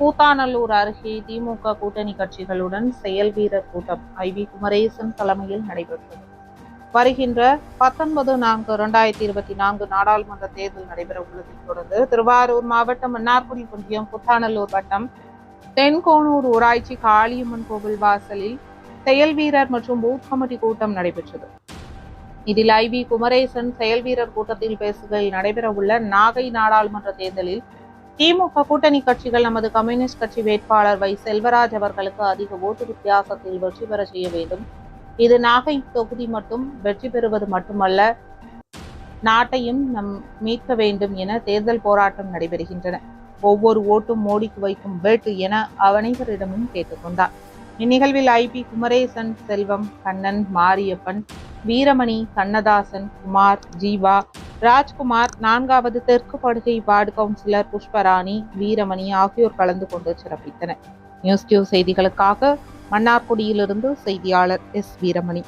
கூத்தாநல்லூர் அருகே திமுக கூட்டணி கட்சிகளுடன் செயல் வீரர் கூட்டம். ஐ வி குமரேசன் தலைமையில் நடைபெற்றது. வருகின்ற பத்தொன்பது நான்கு இரண்டாயிரத்தி இருபத்தி நான்கு நாடாளுமன்ற தேர்தல் நடைபெற உள்ளதை தொடர்ந்து திருவாரூர் மாவட்டம் மன்னார்குடி குன்றியம் புத்தாநல்லூர் வட்டம் தென்கோனூர் ஊராட்சி காளியம்மன் கோவில் வாசலில் செயல் வீரர் மற்றும் பூத் கமிட்டி கூட்டம் நடைபெற்றது. இதில் ஐ வி குமரேசன் செயல் வீரர் கூட்டத்தில் பேசுகையில் நடைபெறவுள்ள நாகை நாடாளுமன்ற தேர்தலில் திமுக கூட்டணி கட்சிகள் நமது கம்யூனிஸ்ட் கட்சி வேட்பாளர் வை செல்வராஜ் அவர்களுக்கு அதிக ஓட்டு வித்தியாசத்தில் வெற்றி பெற செய்ய வேண்டும். இது நாகை தொகுதி மட்டும் வெற்றி பெறுவது மட்டுமல்ல நாட்டையும் நம் மீட்க வேண்டும் என தேர்தல் போராட்டம் நடைபெறுகின்றன. ஒவ்வொரு ஓட்டும் மோடிக்கு வைக்கும் வேட்டு என அனைவரிடமும் கேட்டுக்கொண்டார். இந்நிகழ்வில் ஐ பி குமரேசன் செல்வம் கண்ணன் மாரியப்பன் வீரமணி கண்ணதாசன் குமார் ஜீவா ராஜ்குமார் நான்காவது தெற்கு படுகை வார்டு கவுன்சிலர் புஷ்பராணி வீரமணி ஆகியோர் கலந்து கொண்டு சிறப்பித்தனர். நியூஸ் டியூ செய்திகளுக்காக மன்னார்குடியிலிருந்து செய்தியாளர் எஸ் வீரமணி.